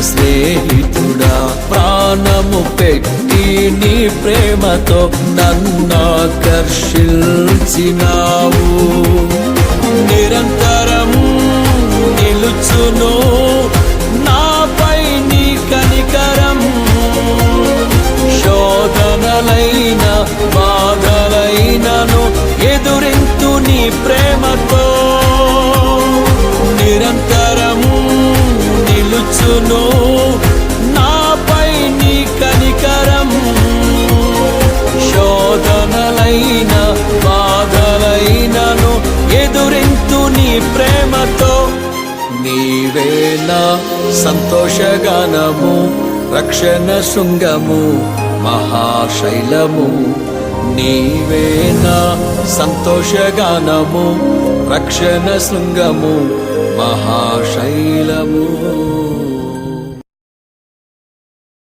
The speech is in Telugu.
స్నేహితుడా ప్రాణము పెట్టి నీ ప్రేమతో నన్నాకర్షించినావు. నిరంతరం నిలుచును నాపై నీ కనికరం. శోధనలైన బాధలైనను ఎదురింతు నీ ప్రేమ ప్రేమతో నీవేనా సంతోషగానము రక్షణ శృంగము మహాశైలము. నీవేనా సంతోషగానము రక్షణ శృంగము మహాశైలము.